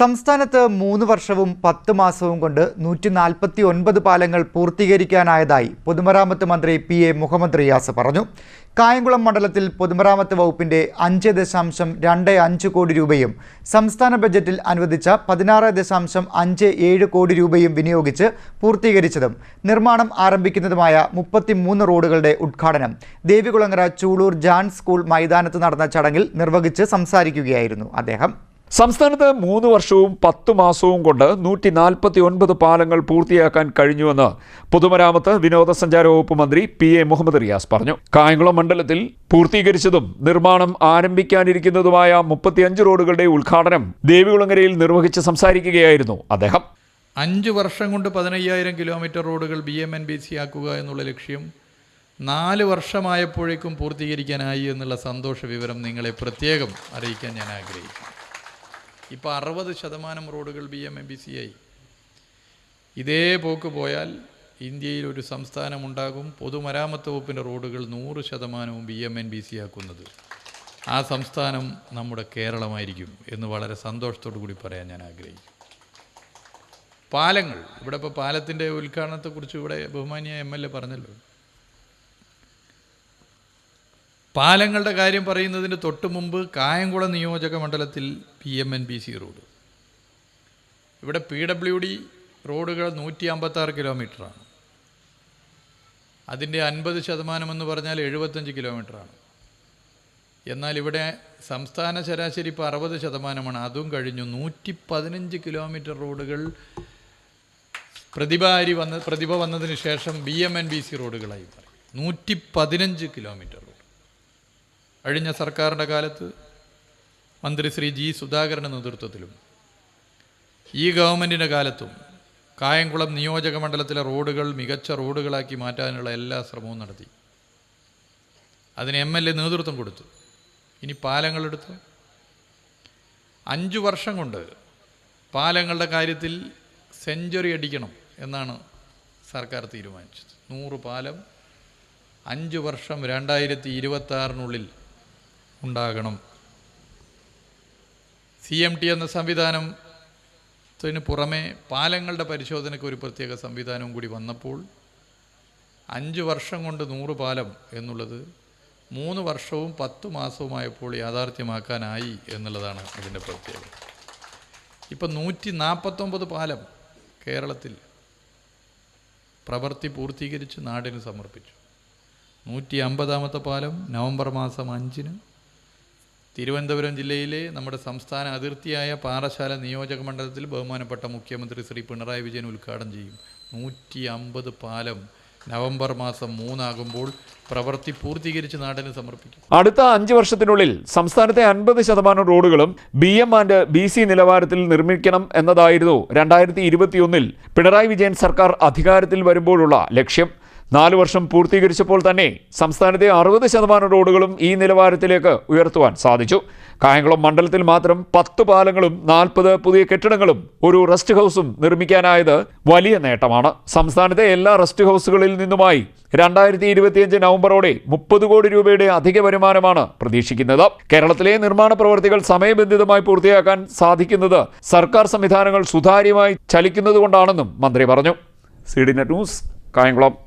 സംസ്ഥാനത്ത് മൂന്ന് വർഷവും പത്ത് മാസവും കൊണ്ട് നൂറ്റി നാൽപ്പത്തി ഒൻപത് പാലങ്ങൾ പൂർത്തീകരിക്കാനായതായി പൊതുമരാമത്ത് മന്ത്രി പി എ മുഹമ്മദ് റിയാസ് പറഞ്ഞു. കായംകുളം മണ്ഡലത്തിൽ പൊതുമരാമത്ത് വകുപ്പിന്റെ അഞ്ച് ദശാംശം രണ്ട് അഞ്ച് കോടി രൂപയും സംസ്ഥാന ബജറ്റിൽ അനുവദിച്ച പതിനാറ് ദശാംശം അഞ്ച് ഏഴ് കോടി രൂപയും വിനിയോഗിച്ച് പൂർത്തീകരിച്ചതും നിർമ്മാണം ആരംഭിക്കുന്നതുമായ മുപ്പത്തിമൂന്ന് റോഡുകളുടെ ഉദ്ഘാടനം ദേവികുളങ്ങര ചൂളൂർ ജാൻ സ്കൂൾ മൈതാനത്ത് നടന്ന ചടങ്ങിൽ നിർവഹിച്ച് സംസാരിക്കുകയായിരുന്നു അദ്ദേഹം. സംസ്ഥാനത്ത് മൂന്ന് വർഷവും പത്ത് മാസവും കൊണ്ട് നൂറ്റി നാൽപ്പത്തി ഒൻപത് പാലങ്ങൾ പൂർത്തിയാക്കാൻ കഴിഞ്ഞുവെന്ന് പൊതുമരാമത്ത് വിനോദസഞ്ചാര വകുപ്പ് മന്ത്രി പി എ മുഹമ്മദ് റിയാസ് പറഞ്ഞു. കായംകുളം മണ്ഡലത്തിൽ പൂർത്തീകരിച്ചതും നിർമ്മാണം ആരംഭിക്കാനിരിക്കുന്നതുമായ മുപ്പത്തിയഞ്ച് റോഡുകളുടെ ഉദ്ഘാടനം ദേവികുളങ്ങരയിൽ നിർവഹിച്ച് സംസാരിക്കുകയായിരുന്നു അദ്ദേഹം. അഞ്ച് വർഷം കൊണ്ട് പതിനയ്യായിരം കിലോമീറ്റർ റോഡുകൾ B M N B C ആക്കുക എന്നുള്ള ലക്ഷ്യം നാല് വർഷമായപ്പോഴേക്കും പൂർത്തീകരിക്കാനായി എന്നുള്ള സന്തോഷ വിവരം നിങ്ങളെ പ്രത്യേകം അറിയിക്കാൻ ഞാൻ ആഗ്രഹിക്കുന്നു. ഇപ്പോൾ അറുപത് ശതമാനം റോഡുകൾ B M M B C ആയി ഇതേ പോക്ക് പോയാൽ ഇന്ത്യയിൽ ഒരു സംസ്ഥാനമുണ്ടാകും പൊതുമരാമത്ത് വകുപ്പിന്റെ റോഡുകൾ നൂറ് ശതമാനവും B M N B C ആക്കുന്നത്. ആ സംസ്ഥാനം നമ്മുടെ കേരളമായിരിക്കും എന്ന് വളരെ സന്തോഷത്തോടു കൂടി പറയാൻ ഞാൻ ആഗ്രഹിക്കും പാലങ്ങൾ ഇവിടെ ഇപ്പോൾ പാലത്തിന്റെ ഉദ്ഘാടനത്തെക്കുറിച്ച് ഇവിടെ ബഹുമാനിയ എം എൽ എ പറഞ്ഞല്ലോ. പാലങ്ങളുടെ കാര്യം പറയുന്നതിന് തൊട്ട് മുമ്പ് കായംകുളം നിയോജക മണ്ഡലത്തിൽ P M N B C road. ഇവിടെ പി ഡബ്ല്യു ഡി റോഡുകൾ നൂറ്റി അമ്പത്താറ് കിലോമീറ്ററാണ്. അതിന്റെ അൻപത് ശതമാനം എന്ന് പറഞ്ഞാൽ എഴുപത്തഞ്ച് കിലോമീറ്ററാണ്. എന്നാൽ ഇവിടെ സംസ്ഥാന ശരാശരി ഇപ്പോൾ അറുപത് ശതമാനമാണ്. അതും കഴിഞ്ഞു നൂറ്റി പതിനഞ്ച് കിലോമീറ്റർ റോഡുകൾ പ്രതിഭാരി വന്ന പ്രതിഭ വന്നതിന് ശേഷം B M N B C റോഡുകളായി പറയും നൂറ്റി പതിനഞ്ച് കിലോമീറ്റർ കഴിഞ്ഞ സർക്കാരിന്റെ കാലത്ത് മന്ത്രി ശ്രീ ജി സുധാകരന്റെ നേതൃത്വത്തിലും ഈ ഗവൺമെന്റിന്റെ കാലത്തും കായംകുളം നിയോജക മണ്ഡലത്തിലെ റോഡുകൾ മികച്ച റോഡുകളാക്കി മാറ്റാനുള്ള എല്ലാ ശ്രമവും നടത്തി. അതിന് എം എൽ എ നേതൃത്വം കൊടുത്തു. ഇനി പാലങ്ങളെടുത്ത് അഞ്ചു വർഷം കൊണ്ട് പാലങ്ങളുടെ കാര്യത്തിൽ സെഞ്ചുറി അടിക്കണം എന്നാണ് സർക്കാർ തീരുമാനിച്ചത്. നൂറ് പാലം അഞ്ച് വർഷം രണ്ടായിരത്തി ഇരുപത്തി ആറിനുള്ളിൽ ഉണ്ടാകണം. സി എം ടി എന്ന സംവിധാനത്തിന് പുറമെ പാലങ്ങളുടെ പരിശോധനയ്ക്ക് ഒരു പ്രത്യേക സംവിധാനവും കൂടി വന്നപ്പോൾ അഞ്ച് വർഷം കൊണ്ട് നൂറ് പാലം എന്നുള്ളത് മൂന്ന് വർഷവും പത്ത് മാസവുമായപ്പോൾ യാഥാർത്ഥ്യമാക്കാനായി എന്നുള്ളതാണ് അതിന്റെ പ്രത്യേകത. ഇപ്പം നൂറ്റി നാൽപ്പത്തൊമ്പത് പാലം കേരളത്തിൽ പ്രവൃത്തി പൂർത്തീകരിച്ച് നാടിന് സമർപ്പിച്ചു. നൂറ്റി അമ്പതാമത്തെ പാലം നവംബർ മാസം അഞ്ചിന് തിരുവനന്തപുരം ജില്ലയിലെ നമ്മുടെ സംസ്ഥാന അതിർത്തിയായ പാറശാല നിയോജക മണ്ഡലത്തിൽ ബഹുമാനപ്പെട്ട മുഖ്യമന്ത്രി ശ്രീ പിണറായി വിജയൻ ഉദ്ഘാടനം ചെയ്യും. നൂറ്റി അമ്പത് പാലം നവംബർ മാസം മൂന്നാകുമ്പോൾ പ്രവൃത്തി പൂർത്തീകരിച്ച് നാടിന് സമർപ്പിക്കും. അടുത്ത അഞ്ച് വർഷത്തിനുള്ളിൽ സംസ്ഥാനത്തെ അൻപത് ശതമാനം റോഡുകളും B M and B C നിലവാരത്തിൽ നിർമ്മിക്കണം എന്നതായിരുന്നു രണ്ടായിരത്തി ഇരുപത്തിയൊന്നിൽ പിണറായി വിജയൻ സർക്കാർ അധികാരത്തിൽ വരുമ്പോഴുള്ള ലക്ഷ്യം. നാല് വർഷം പൂർത്തീകരിച്ചപ്പോൾ തന്നെ സംസ്ഥാനത്തെ അറുപത് ശതമാനം റോഡുകളും ഈ നിലവാരത്തിലേക്ക് ഉയർത്തുവാൻ സാധിച്ചു. കായംകുളം മണ്ഡലത്തിൽ മാത്രം പത്ത് പാലങ്ങളും നാൽപ്പത് പുതിയ കെട്ടിടങ്ങളും ഒരു റെസ്റ്റ് ഹൗസും നിർമ്മിക്കാനായത് വലിയ നേട്ടമാണ്. സംസ്ഥാനത്തെ എല്ലാ റെസ്റ്റ് ഹൗസുകളിൽ നിന്നുമായി രണ്ടായിരത്തി ഇരുപത്തിയഞ്ച് നവംബറോടെ മുപ്പത് കോടി രൂപയുടെ അധിക വരുമാനമാണ് പ്രതീക്ഷിക്കുന്നത്. കേരളത്തിലെ നിർമ്മാണ പ്രവൃത്തികൾ സമയബന്ധിതമായി പൂർത്തിയാക്കാൻ സാധിക്കുന്നത് സർക്കാർ സംവിധാനങ്ങൾ സുതാര്യമായി ചലിക്കുന്നതുകൊണ്ടാണെന്നും മന്ത്രി പറഞ്ഞു. C D news Kayamkulam.